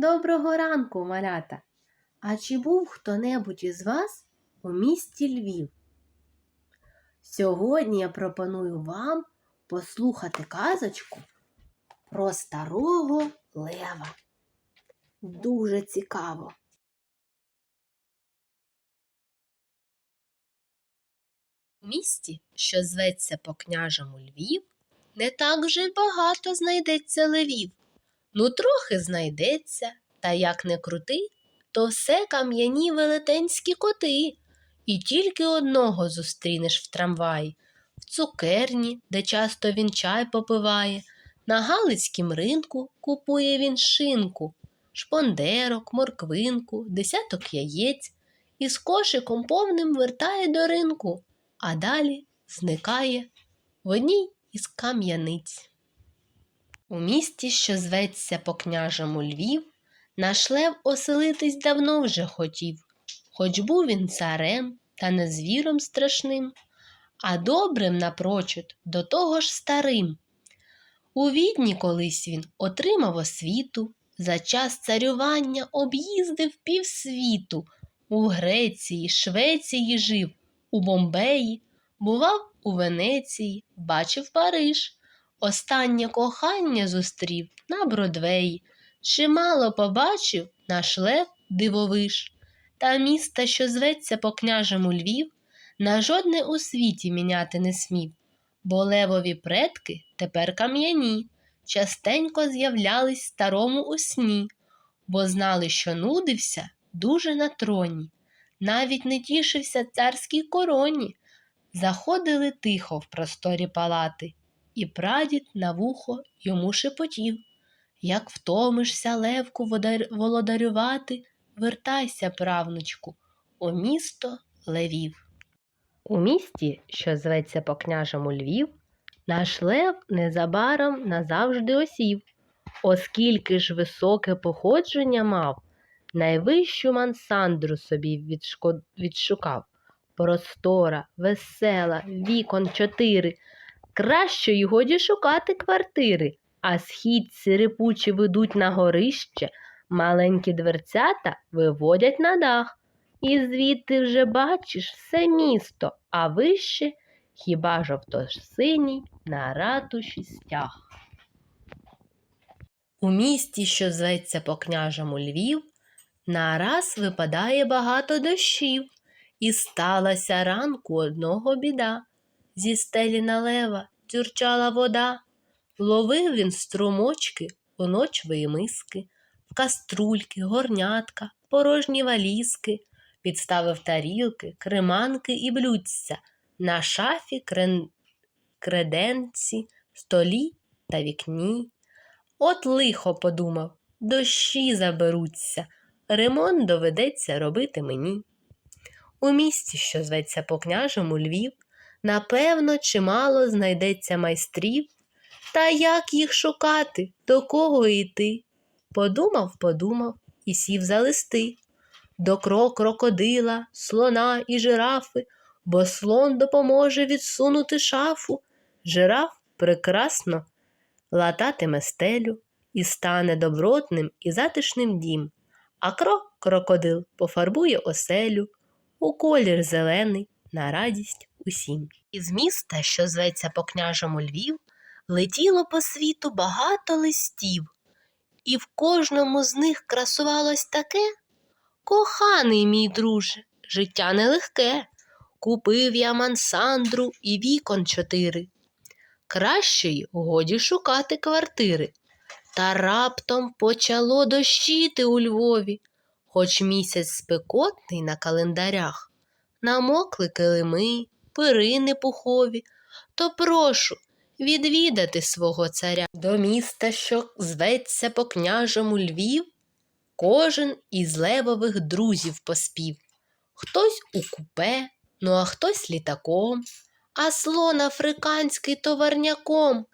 Доброго ранку, малята! А чи був хто-небудь із вас у місті Львів? Сьогодні я пропоную вам послухати казочку про старого лева. Дуже цікаво. У місті, що зветься по княжому Львів, не так вже й багато знайдеться левів. Ну, трохи знайдеться, та як не крути, то все кам'яні велетенські коти. І тільки одного зустрінеш в трамваї, в цукерні, де часто він чай попиває, на Галицькім ринку купує він шинку, шпондерок, морквинку, десяток яєць. І з кошиком повним вертає до ринку, а далі зникає в одній із кам'яниць. У місті, що зветься по княжому Львів, наш лев оселитись давно вже хотів, хоч був він царем та не звіром страшним, а добрим напрочуд до того ж старим. У відні колись він отримав освіту, за час царювання об'їздив півсвіту, у Греції, Швеції жив, у Бомбеї, бував у Венеції, бачив Париж. Останнє кохання зустрів на Бродвеї, чимало побачив наш лев дивовиш, та міста, що зветься по княжому Львів, на жодне у світі міняти не смів, бо левові предки тепер кам'яні, частенько з'являлись старому у сні, бо знали, що нудився дуже на троні, навіть не тішився царській короні. Заходили тихо в просторі палати і прадід на вухо йому шепотів. Як втомишся, левку володарювати, вертайся, правнучку, у місто Левів. У місті, що зветься по княжому Львів, наш лев незабаром назавжди осів, оскільки ж високе походження мав, найвищу мансандру собі відшко- відшукав. Простора, весела, вікон чотири. Кращої годі шукати квартири, а східці рипучі ведуть на горище, маленькі дверцята виводять на дах. І звідти вже бачиш все місто, а вище хіба жовто-синій на ратуші стяг. У місті, що зветься по княжому Львів, нараз випадає багато дощів, і сталася ранку одного біда. Зі стелі на лева дзюрчала вода, ловив він струмочки у ночвої миски, в каструльки, горнятка, порожні валізки, підставив тарілки, креманки і блюдця, на шафі крен... креденці, столі та вікні. От лихо подумав, дощі заберуться, ремонт доведеться робити мені. У місті, що зветься по княжому Львів, напевно, чимало знайдеться майстрів, та як їх шукати, до кого йти? Подумав, подумав і сів за листи. До крок крокодила, слона і жирафи, бо слон допоможе відсунути шафу. Жираф прекрасно лататиме стелю і стане добротним і затишним дім, а крок крокодил пофарбує оселю у колір зелений на радість усім. Із міста, що зветься по княжому Львів, летіло по світу багато листів, і в кожному з них красувалось таке. Коханий мій друже, життя нелегке. Купив я мансандру і вікон чотири. Кращої годі шукати квартири. Та раптом почало дощити у Львові, хоч місяць спекотний на календарях. Намокли килими, перини пухові, то прошу відвідати свого царя. До міста, що зветься по княжому Львів, кожен із левових друзів поспів. Хтось у купе, ну а хтось літаком, а слон африканський товарняком.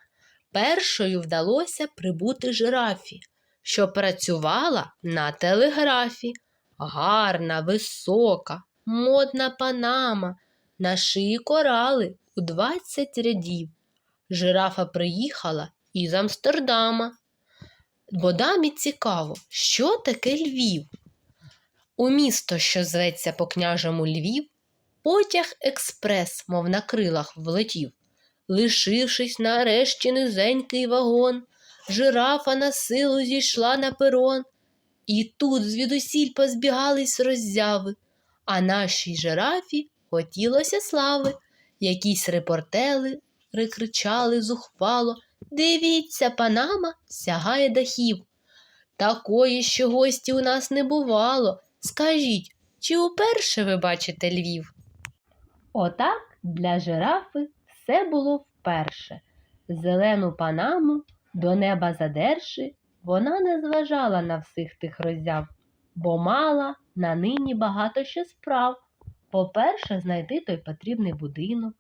Першою вдалося прибути жирафі, що працювала на телеграфі. Гарна, висока, модна панама, на шиї корали у двадцять рядів. Жирафа приїхала із Амстердама. бо дамі цікаво, що таке Львів. У місто, що зветься по княжому Львів, потяг експрес, мов на крилах, влетів. Лишившись нарешті низенький вагон, жирафа на силу зійшла на перон. І тут звідусіль позбігались роззяви, а нашій жирафі хотілося слави. Якісь репортели рикричали зухвало. Дивіться, панама сягає дахів. Такої ще гості у нас не бувало. Скажіть, чи уперше ви бачите Львів? Отак для жирафи все було вперше. Зелену панаму до неба задерши, вона не зважала на всіх тих роззяв, бо мала на нині багато ще справ. По-перше, знайти той потрібний будинок,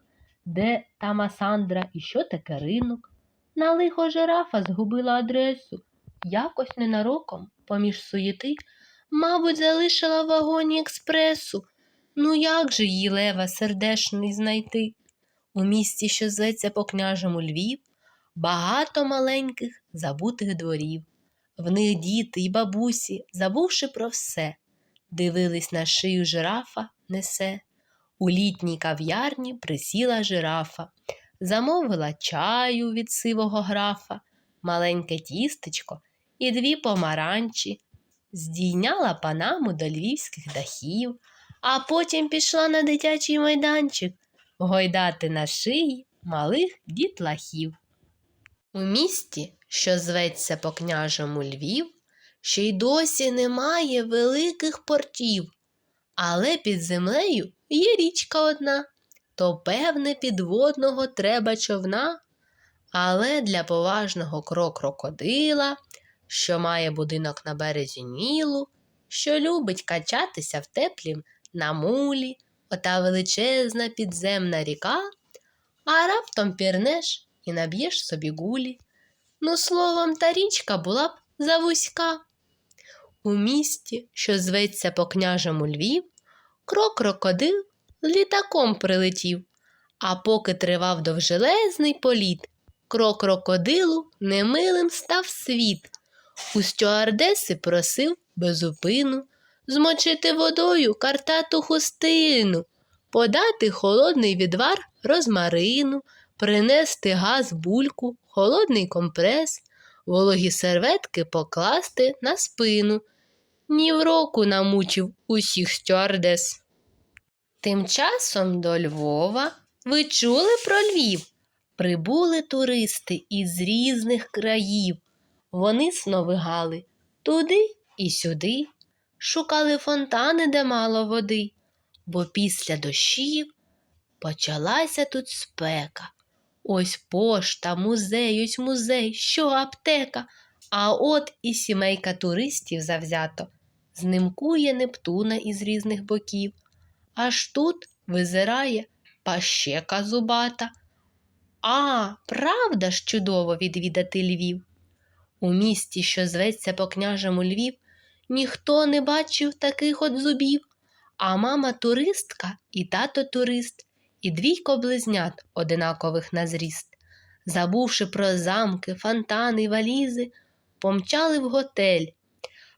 де та Масандра і що таке ринок. На лихо жирафа згубила адресу. Якось ненароком, поміж суєти, мабуть, залишила в вагоні експресу. Ну як же її лева сердешний знайти? У місті, що зветься по княжому Львів, багато маленьких забутих дворів. В них діти й бабусі, забувши про все, дивились на шию жирафа несе. У літній кав'ярні присіла жирафа, замовила чаю від сивого графа, маленьке тістечко і дві помаранчі, здійняла панаму до львівських дахів, а потім пішла на дитячий майданчик гойдати на шиї малих дітлахів. У місті, що зветься по княжому Львів, ще й досі немає великих портів, але під землею є річка одна, то певне підводного треба човна, але для поважного крокрокодила, що має будинок на березі Нілу, що любить качатися в теплім на мулі, ота величезна підземна ріка, а раптом пірнеш і наб'єш собі гулі. Ну, словом, та річка була б завузька. У місті, що зветься по княжому Львів, крок-крокодил літаком прилетів, а поки тривав довжелезний політ, крок-крокодилу немилим став світ. У стюардеси просив безупину змочити водою картату хустину, подати холодний відвар розмарину, принести газ бульку, холодний компрес, вологі серветки покласти на спину. Ні в року намучив усіх стюардес. Тим часом до Львова ви чули про Львів? Прибули туристи із різних країв. Вони сновигали туди і сюди, шукали фонтани, де мало води, бо після дощів почалася тут спека. Ось пошта, музей, ось музей, що аптека. А от і сімейка туристів завзято знимкує Нептуна із різних боків. Аж тут визирає пащека зубата. А, правда ж чудово відвідати Львів. У місті, що зветься по княжому Львів, ніхто не бачив таких от зубів, а мама туристка і тато турист, і двійко близнят одинакових на зріст. Забувши про замки, фонтани валізи, помчали в готель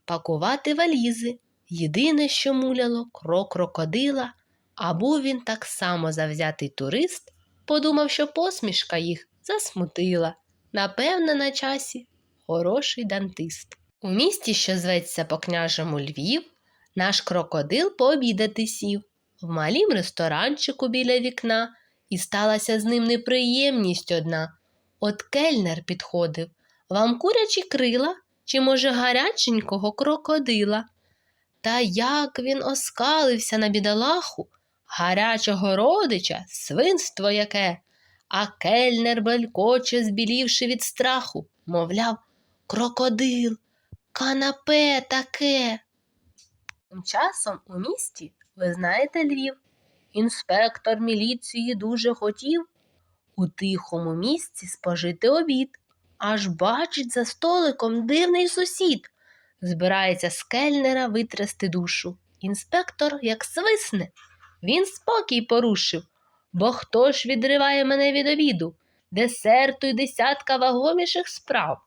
пакувати валізи. Єдине, що муляло, крок крокодила, а був він так само завзятий турист, подумав, що посмішка їх засмутила. Напевне, на часі хороший дантист. У місті, що зветься по княжому Львів, наш крокодил пообідати сів в малім ресторанчику біля вікна, і сталася з ним неприємність одна. От кельнер підходив вам курячі крила чи, може, гаряченького крокодила. Та як він оскалився на бідолаху, гарячого родича, свинство яке, а кельнер белькоче, збілівши від страху, мовляв, крокодил, канапе таке. Тим часом у місті, ви знаєте Львів, інспектор міліції дуже хотів у тихому місці спожити обід. Аж бачить за столиком дивний сусід. Збирається з кельнера витрясти душу. Інспектор як свисне. Він спокій порушив. Бо хто ж відриває мене від обіду? Десерту й десятка вагоміших справ.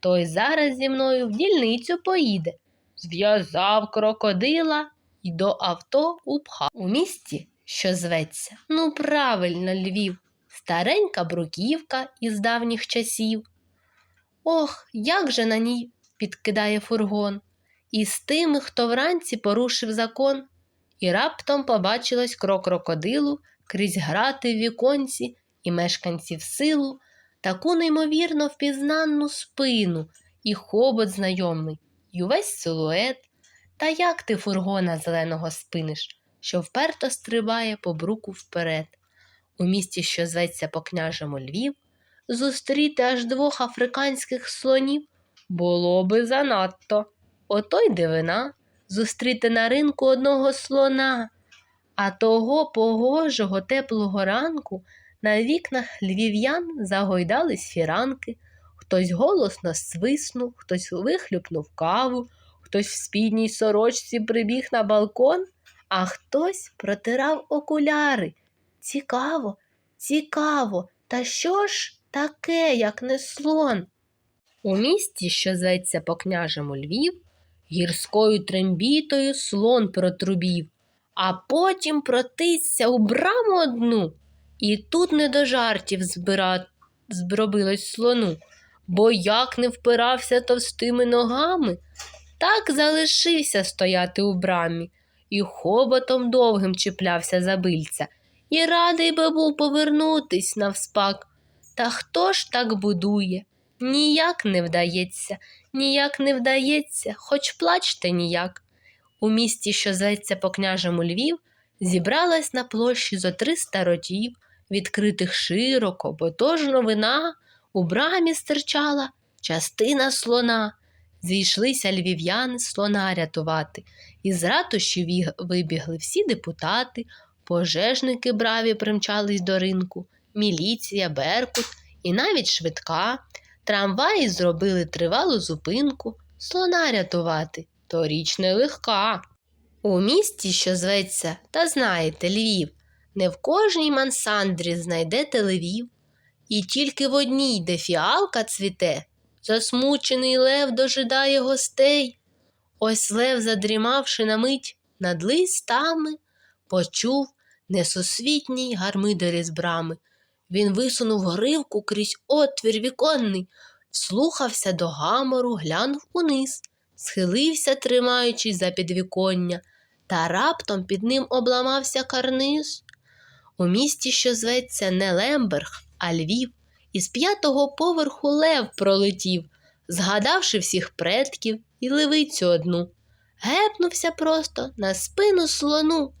той зараз зі мною в дільницю поїде. Зв'язав крокодила і до авто упхав. У місті, що зветься, ну правильно, Львів, старенька бруківка із давніх часів. Ох, як же на ній підкидає фургон, і з тими, хто вранці порушив закон, і раптом побачилось крок крокодилу крізь грати в віконці і мешканців силу, таку неймовірно впізнанну спину, і хобот знайомий, і увесь силует. Та як ти фургона зеленого спиниш, що вперто стрибає по бруку вперед? У місті, що зветься по княжому Львів, зустріти аж двох африканських слонів? Було би занадто. Ото й дивина. Зустріти на ринку одного слона, а того погожого теплого ранку на вікнах львів'ян загойдались фіранки, хтось голосно свиснув, хтось вихлюпнув каву, хтось в спідній сорочці прибіг на балкон, а хтось протирав окуляри. Цікаво, цікаво, та що ж таке, як не слон? У місті, що зветься по княжому Львів, гірською трембітою слон протрубів, а потім протисся у браму одну, і тут не до жартів збира... збробилось слону, бо як не впирався товстими ногами, так залишився стояти у брамі, і хоботом довгим чіплявся за бильця, і радий би був повернутись навспак. Та хто ж так будує? Ніяк не вдається, ніяк не вдається, хоч плачте ніяк. У місті, що зветься по княжому Львів, зібралась на площі зо триста ротів, відкритих широко, бо то ж новина у брамі стирчала частина слона. Зійшлися львів'яни слона рятувати, із ратуші віг- вибігли всі депутати, пожежники браві примчались до ринку, міліція, беркут і навіть швидка. Трамваї зробили тривалу зупинку, слона рятувати, то річ нелегка. У місті, що зветься, та знаєте, Львів, не в кожній мансандрі знайдете левів, і тільки в одній, де фіалка цвіте, засмучений лев дожидає гостей. Ось лев, задрімавши на мить над листами, почув несусвітній гармидер з брами. Він висунув гривку крізь отвір віконний, вслухався до гамору, глянув униз, схилився, тримаючись за підвіконня, та раптом під ним обламався карниз. У місті, що зветься не Лемберг, а Львів, із п'ятого поверху лев пролетів, згадавши всіх предків і левицю одну. Гепнувся просто на спину слону,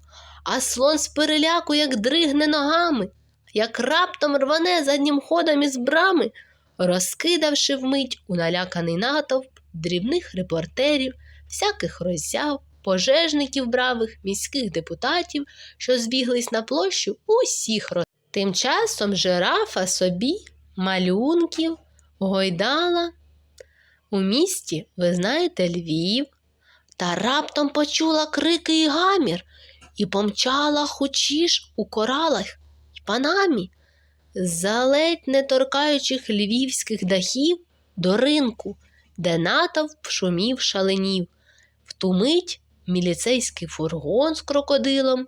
а слон з переляку як дригне ногами як раптом рване заднім ходом із брами, розкидавши вмить у наляканий натовп дрібних репортерів, всяких роззяв, пожежників бравих, міських депутатів, що збіглись на площу усіх роз. Тим часом жирафа собі малюнків гойдала. У місті, ви знаєте, Львів, та раптом почула крики і гамір і помчала хочіш у коралах панамі, за ледь не торкаючих львівських дахів до ринку, де натовп шумів шаленів. В ту мить міліцейський фургон з крокодилом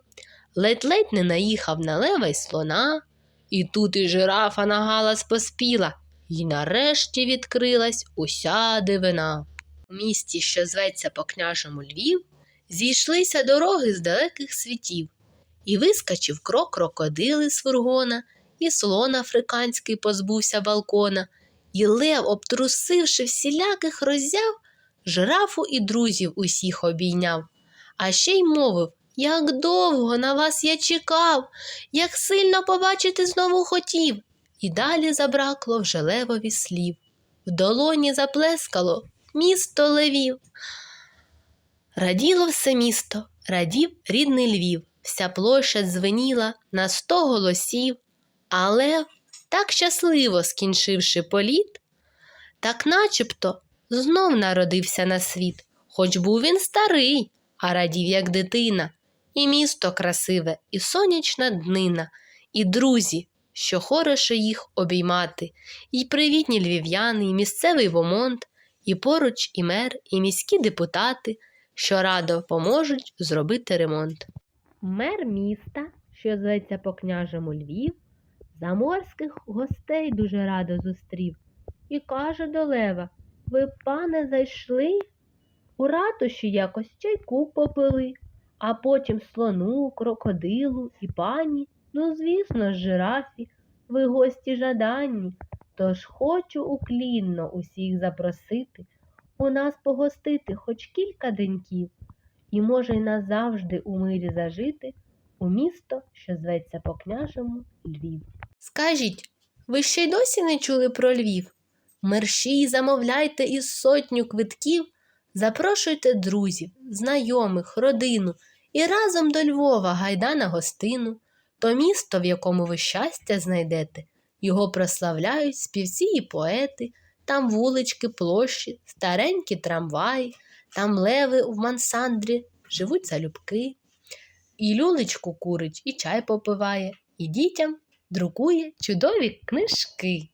ледь-ледь не наїхав на лева й слона, і тут і жирафа на галас поспіла, і нарешті відкрилась уся дивина. У місті, що зветься по княжому Львів, зійшлися дороги з далеких світів, і вискочив крок крокодили з фургона, і слон африканський позбувся балкона, і лев, обтрусивши всіляких роззяв, жирафу і друзів усіх обійняв. А ще й мовив, як довго на вас я чекав, як сильно побачити знову хотів. І далі забракло вже левові слів. В долоні заплескало місто левів. Раділо все місто, радів рідний Львів, вся площа дзвеніла на сто голосів, а лев, так щасливо скінчивши політ, так начебто знов народився на світ, хоч був він старий, а радів, як дитина, і місто красиве, і сонячна днина, і друзі, що хороше їх обіймати, і привітні львів'яни, і місцевий вомонт, і поруч і мер, і міські депутати, що радо поможуть зробити ремонт. Мер міста, що зветься по княжому Львів, заморських гостей дуже радо зустрів і каже до Лева: Ви, пане, зайшли? У ратуші якось чайку попили, а потім слону, крокодилу і пані, ну, звісно жирафі, ви гості жаданні. Тож хочу уклінно усіх запросити, у нас погостити хоч кілька деньків, і може й назавжди у мирі зажити у місто, що зветься по княжому Львів. Скажіть, ви ще й досі не чули про Львів? Мерщій замовляйте із сотню квитків, запрошуйте друзів, знайомих, родину і разом до Львова гайда на гостину, то місто, в якому ви щастя знайдете, його прославляють співці і поети, там вулички, площі, старенькі трамваї, там леви в мансандрі, живуть залюбки. І люлечку курить, і чай попиває, і дітям друкує чудові книжки.